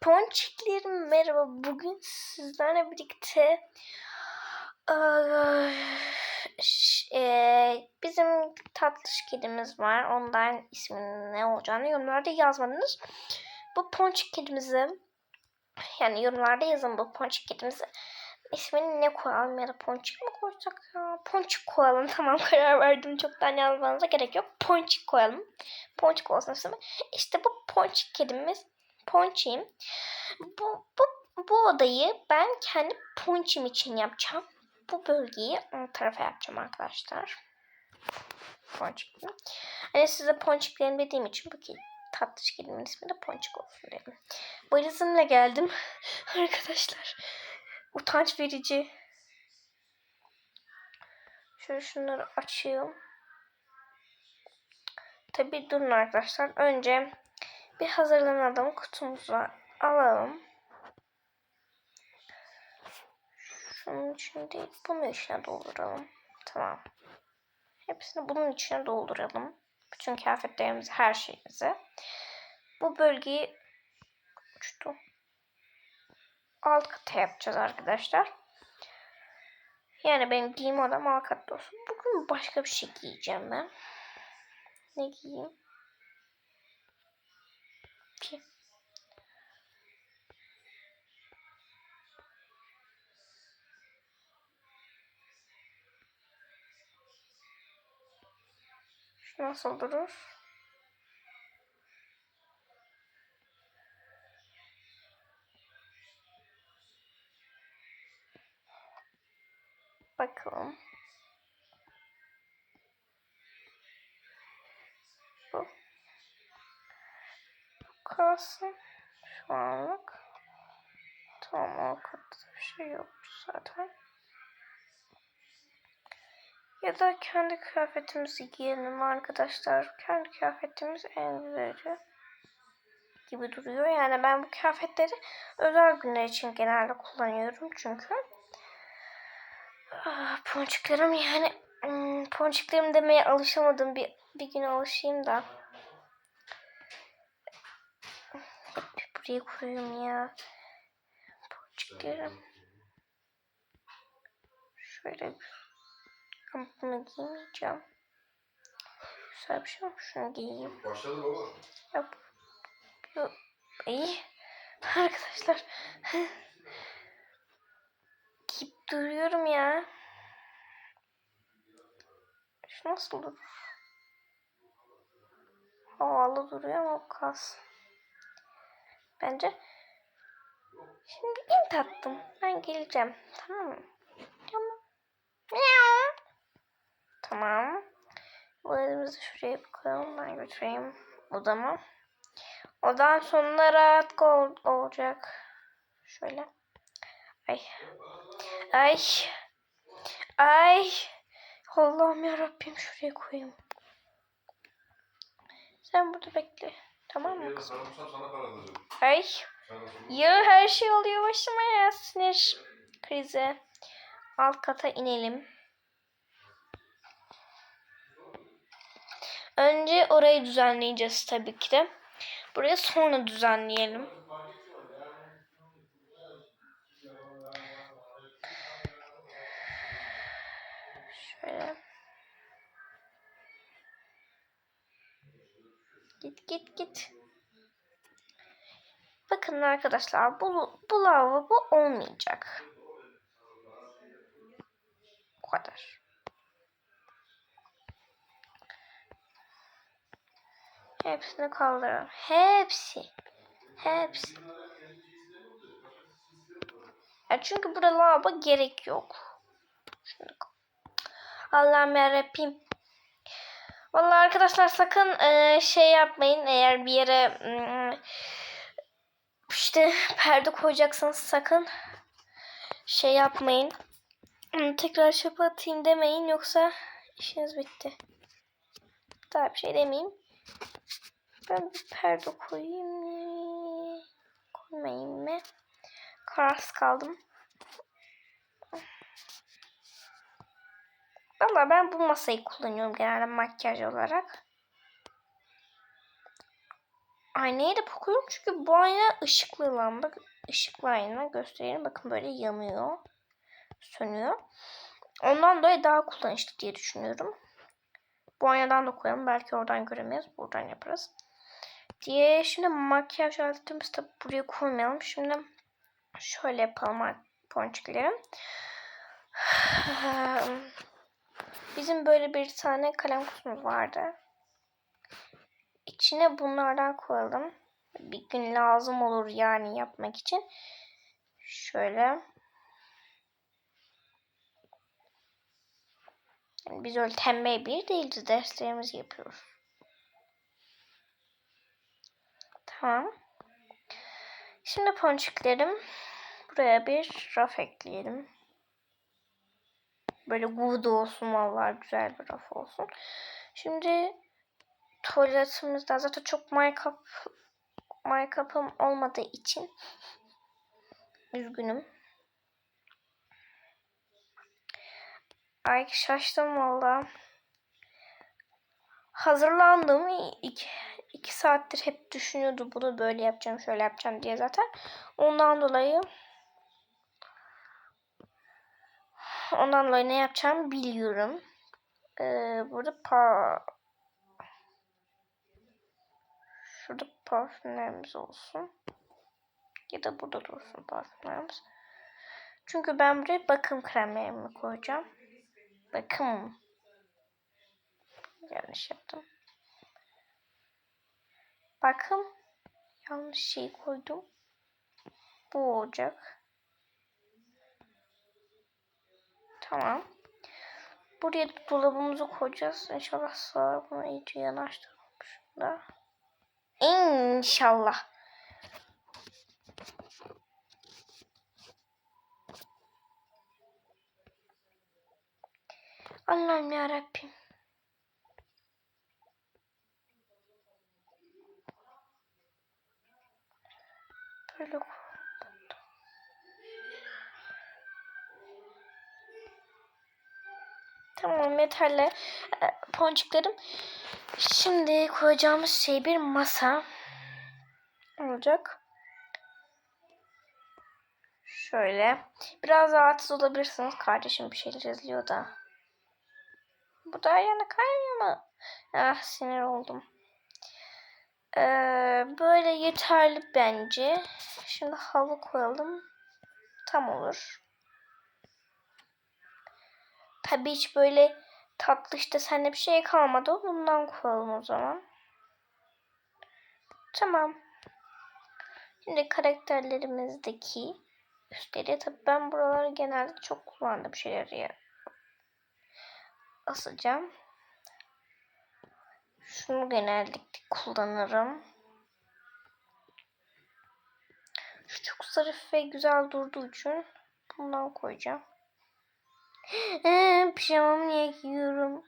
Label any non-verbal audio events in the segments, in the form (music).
Ponçiklerim merhaba. Bugün sizlerle birlikte bizim tatlış kedimiz var. Ondan isminin ne olacağını yorumlarda yazmadınız. Bu ponçik kedimizi yani yorumlarda yazın bu ponçik kedimizi. İsmini ne koyalım ya da ponçik mi koysak ya? Ponçik koyalım (laughs) tamam karar verdim. Çoktan yazmanıza gerek yok. Ponçik koyalım. Ponçik olsun ismi. İşte bu ponçik kedimiz. Ponçiğim. Bu, bu, bu odayı ben kendi ponçim için yapacağım. Bu bölgeyi o tarafa yapacağım arkadaşlar. Ponçik. Hani size ponçiklerim dediğim için bu ki tatlış kedimin ismi de ponçik olsun dedim. Valizimle geldim. (laughs) arkadaşlar. Utanç verici. Şöyle şunları açayım. Tabi durun arkadaşlar. Önce bir hazırlanalım. Kutumuzu alalım. Şunun için değil, bunun içine dolduralım. Tamam. Hepsini bunun içine dolduralım. Bütün kıyafetlerimizi, her şeyimizi. Bu bölgeyi uçtu. Alt kata yapacağız arkadaşlar. Yani benim giyim odam alt katta olsun. Bugün başka bir şey giyeceğim ben. Ne giyeyim? Ki. Şu nasıl durur? Bakalım. Bu. Kalsın. Şu anlık. Kadar bir şey yok zaten. Ya da kendi kıyafetimizi giyelim arkadaşlar. Kendi kıyafetimiz en güzeli gibi duruyor. Yani ben bu kıyafetleri özel günler için genelde kullanıyorum çünkü. Ah, ponçiklerim yani hmm, ponçiklerim demeye alışamadım. Bir, bir gün alışayım da. Hep buraya koyuyorum ya. Ponçiklerim. Şöyle ama bunu giymeyeceğim. Güzel bir şey mi? Şunu giyeyim. Başladı baba. Yap. Yok. İyi. Arkadaşlar. Giyip duruyorum ya. Şu nasıl durur? Havalı duruyor ama kalsın. Bence Şimdi in tattım. Ben geleceğim. Tamam mı? Tamam. Miau. Tamam. Bu elimizi şuraya bir koyalım. Ben götüreyim odama. Odan sonuna rahat ol olacak. Şöyle. Ay. Ay. Ay. Allah'ım ya Rabbim şuraya koyayım. Sen burada bekle. Tamam mı kızım? sana para. Ay. Ya her şey oluyor başıma ya sinir krizi. Alt kata inelim. Önce orayı düzenleyeceğiz tabii ki de. Buraya sonra düzenleyelim. Şöyle. Git git git. Bakın arkadaşlar bu, bu lavabo olmayacak. Bu kadar. Hepsini kaldıralım. Hepsi. Hepsi. Ya çünkü burada lavabo gerek yok. Kal- Allah'ım yarabbim. Vallahi arkadaşlar sakın eee, şey yapmayın eğer bir yere mm, işte perde koyacaksanız sakın şey yapmayın. Hmm, Tekrar çöpe atayım demeyin yoksa işiniz bitti. Daha bir şey demeyeyim. Ben bir perde koyayım mı? Koymayayım mı? Kararsız kaldım. Valla ben bu masayı kullanıyorum genelde makyaj olarak. Aynayı da koyuyorum çünkü bu ayna ışıklı lamba. Işıklı ayna göstereyim. Bakın böyle yanıyor. Sönüyor. Ondan dolayı daha kullanışlı diye düşünüyorum. Bu aynadan da koyalım. Belki oradan göremeyiz. Buradan yaparız. Diye şimdi makyaj aletimizi tabi buraya koymayalım. Şimdi şöyle yapalım ponçikleri. (sighs) Bizim böyle bir tane kalem kutumuz vardı. İçine bunlardan koyalım. Bir gün lazım olur yani yapmak için. Şöyle. Biz öyle tembel bir değiliz. Derslerimizi yapıyoruz. Tamam. Şimdi ponçiklerim buraya bir raf ekleyelim. Böyle good olsun vallahi güzel bir raf olsun. Şimdi tuvaletimizde zaten çok make-up make-up'ım olmadığı için üzgünüm. Ay şaştım valla. Hazırlandım. İki, iki saattir hep düşünüyordu bunu böyle yapacağım şöyle yapacağım diye zaten. Ondan dolayı ondan dolayı ne yapacağımı biliyorum. Ee, burada pa şurada parfümlerimiz olsun. Ya da burada dursun parfümlerimiz. Çünkü ben buraya bakım kremlerimi koyacağım. Bakım. Yanlış yaptım. Bakım. Yanlış şey koydum. Bu olacak. Tamam. Buraya dolabımızı koyacağız. İnşallah sağ bunu iyice yanaştırmış da. İnşallah. Allah'ım ya Rabbim. Böyle Tamam yeterli. Ee, Ponçiklerim. Şimdi koyacağımız şey bir masa olacak. Şöyle. Biraz rahatsız olabilirsiniz. Kardeşim bir şeyler yazıyor da. Bu da yana kaymıyor mu? Ah sinir oldum. Ee, böyle yeterli bence. Şimdi halı koyalım. Tam olur. Tabii hiç böyle tatlı işte sende bir şey kalmadı. Bundan koyalım o zaman. Tamam. Şimdi karakterlerimizdeki üstleri tabii ben buraları genelde çok kullandığım şeyleri asacağım. Şunu genellikle kullanırım. Şu çok zarif ve güzel durduğu için bundan koyacağım. Pijamamı niye giyiyorum?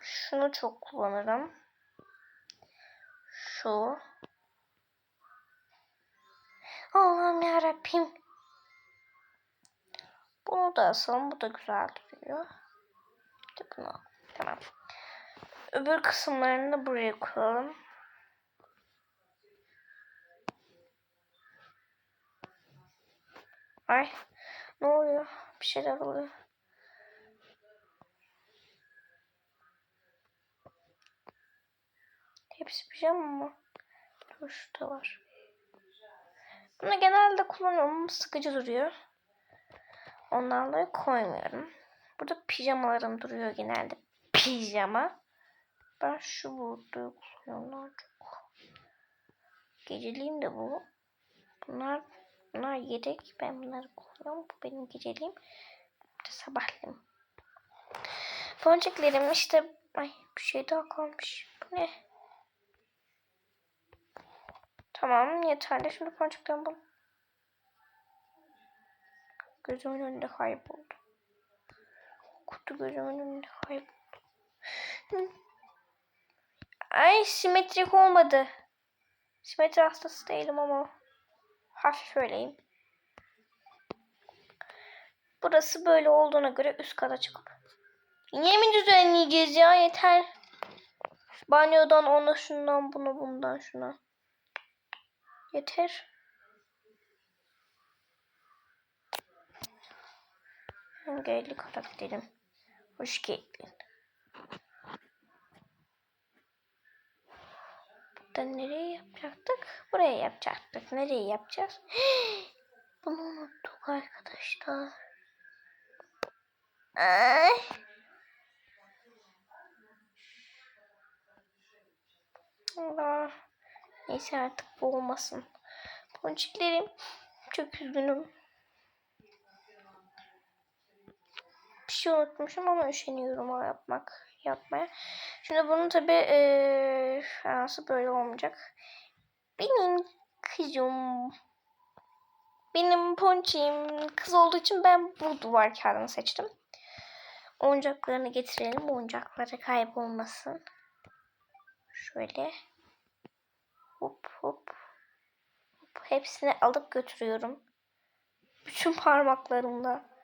Şunu çok kullanırım. Şu. Allah'ım yarabbim. Bunu da asalım. Bu da güzel duruyor. Bunu. Tamam. Öbür kısımlarını da buraya koyalım. Ay ne oluyor? Bir şeyler oluyor. Hepsi pijama mı? Dur şurada var. Bunu genelde kullanıyorum. Sıkıcı duruyor. Dolayı koymuyorum. Burada pijamalarım duruyor genelde. Pijama. Ben şu burada kullanıyorum çok. Geceliğim de bu. Bunlar bunlar yedek. Ben bunları kullanıyorum. Bu benim geceliğim. Bu da. Boncuklarım işte ay bir şey daha kalmış. Bu ne? Tamam yeterli. Şimdi boncuklarımı bul. Gözümün önünde kayboldu. Kutu gözümün önünde kayboldu. Ay simetrik olmadı. Simetri hastası değilim ama hafif öyleyim. Burası böyle olduğuna göre üst kata çıkıp. Yine mi düzenleyeceğiz ya yeter. Banyodan ona şundan bunu bundan şuna. Yeter. Engelli karakterim. Hoş geldin. Burada nereye yapacaktık? Buraya yapacaktık. Nereye yapacağız? (gasps) Bunu unuttuk arkadaşlar. Ay. Allah. Neyse artık bu olmasın. Ponçiklerim. Çok üzgünüm. Şey unutmuşum ama üşeniyorum o yapmak yapmaya. Şimdi bunu tabi ee, nasıl böyle olmayacak. Benim kızım benim ponçim kız olduğu için ben bu duvar kağıdını seçtim. Oyuncaklarını getirelim. Oyuncakları kaybolmasın. Şöyle. Hop hop. hop. Hepsini alıp götürüyorum. Bütün parmaklarımla.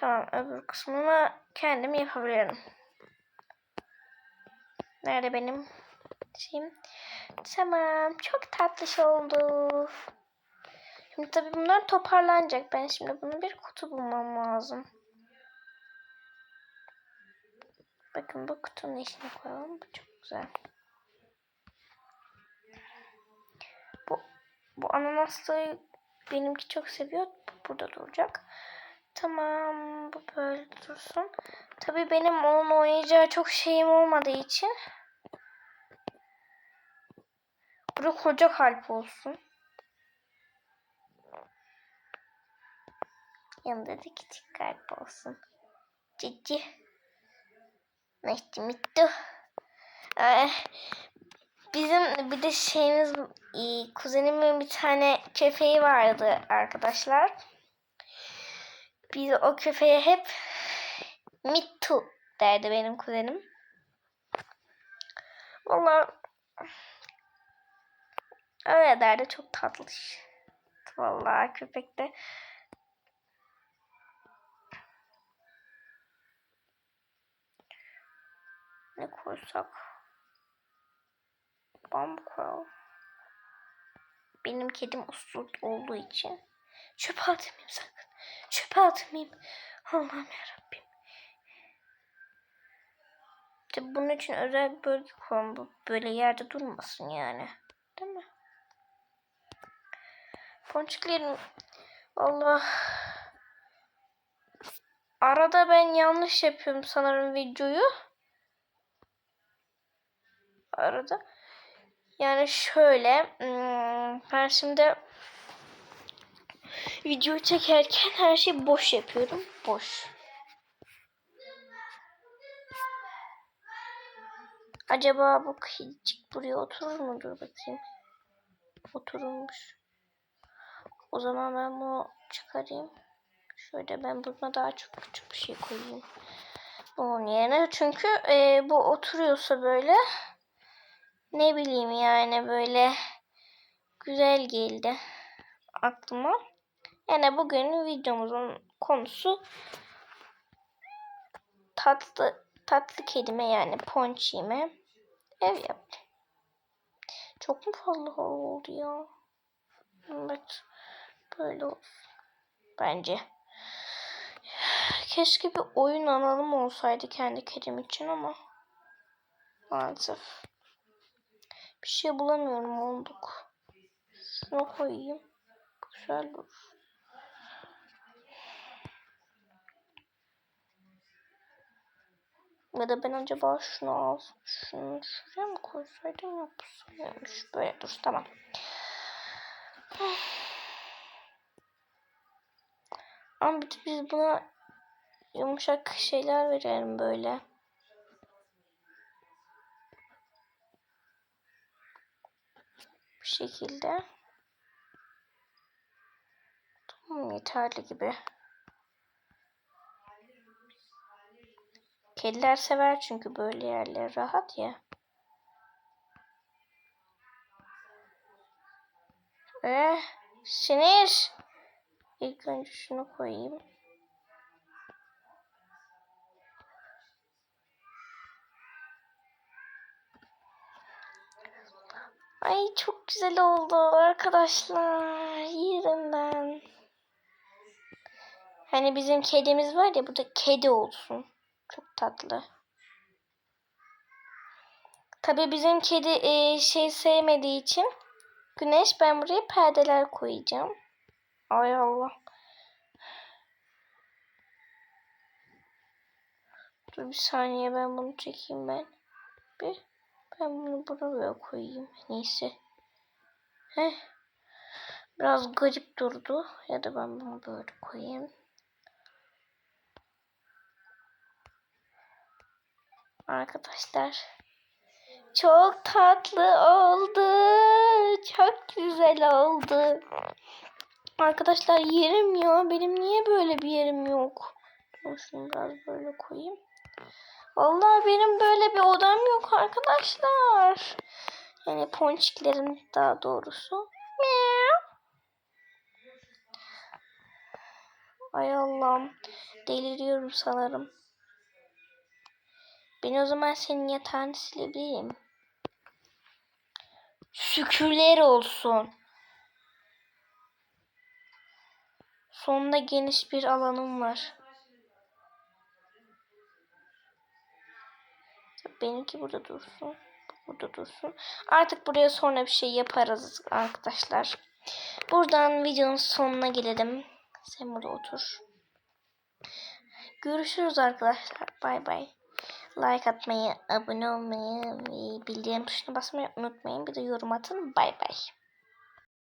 Tamam öbür kısmını kendim yapabilirim. Nerede benim şeyim? Tamam. Çok tatlış oldu. Şimdi tabii bunlar toparlanacak. Ben şimdi bunu bir kutu bulmam lazım. Bakın bu kutunun içine koyalım. Bu çok güzel. Bu, bu ananaslı benimki çok seviyor. Bu burada duracak. Tamam. Bu böyle dursun. Tabii benim onun oynayacağı çok şeyim olmadığı için burada koca kalp olsun. Yanında da küçük kalp olsun. Cici. Nice mittu. Bizim bir de şeyimiz kuzenimin bir tane köpeği vardı arkadaşlar. Biz o köpeğe hep Mittu derdi benim kuzenim. Valla öyle derdi çok tatlı. Vallahi köpek de ne koysak bambu koyalım. Benim kedim uslu olduğu için çöpe atmayayım sakın. Çöpe atmayayım. Allah'ım yarabbim. İşte bunun için özel bir bölge koyalım. Böyle yerde durmasın yani. Değil mi? Ponçiklerim Allah arada ben yanlış yapıyorum sanırım videoyu. Arada. Yani şöyle hmm, ben şimdi video çekerken her şey boş yapıyorum. Boş. Acaba bu kıyıcık buraya oturur mu? Dur bakayım. Oturulmuş. O zaman ben bunu çıkarayım. Şöyle ben buna daha çok küçük bir şey koyayım. Bunun yerine. Çünkü e, bu oturuyorsa böyle ne bileyim yani böyle güzel geldi aklıma. Yani bugün videomuzun konusu tatlı tatlı kedime yani ponçime ev yaptım. Çok mu fazla oldu ya? Evet. Böyle olsun. Bence. Keşke bir oyun alalım olsaydı kendi kedim için ama maalesef bir şey bulamıyorum olduk. Şunu koyayım. Güzel durur. Ya da ben acaba şunu al, şunu şuraya mı koysaydım yapsaymış. Böyle dur tamam. (sighs) Ama biz buna yumuşak şeyler verelim böyle. Bu şekilde. Tamam yeterli gibi. Kediler sever çünkü böyle yerler rahat ya. Eh, sinir. İlk önce şunu koyayım. Ay çok güzel oldu arkadaşlar. Yerinden. Hani bizim kedimiz var ya burada kedi olsun. Çok tatlı. Tabii bizim kedi e, şey sevmediği için güneş ben buraya perdeler koyacağım. Ay Allah. Dur bir saniye ben bunu çekeyim ben. Bir ben bunu buraya koyayım. Neyse. Heh. Biraz garip durdu. Ya da ben bunu böyle koyayım. Arkadaşlar. Çok tatlı oldu. Çok güzel oldu. Arkadaşlar yerim ya. Benim niye böyle bir yerim yok? Şunu biraz böyle koyayım. Vallahi benim böyle bir odam yok arkadaşlar. Yani ponçiklerin daha doğrusu. Ay Allah'ım. Deliriyorum sanırım. Ben o zaman senin yatağını silebilirim. Şükürler olsun. Sonunda geniş bir alanım var. Benimki burada dursun. Burada dursun. Artık buraya sonra bir şey yaparız arkadaşlar. Buradan videonun sonuna gelelim. Sen burada otur. Görüşürüz arkadaşlar. Bay bay. Like atmayı, abone olmayı bildirim tuşuna basmayı unutmayın. Bir de yorum atın. Bay bay.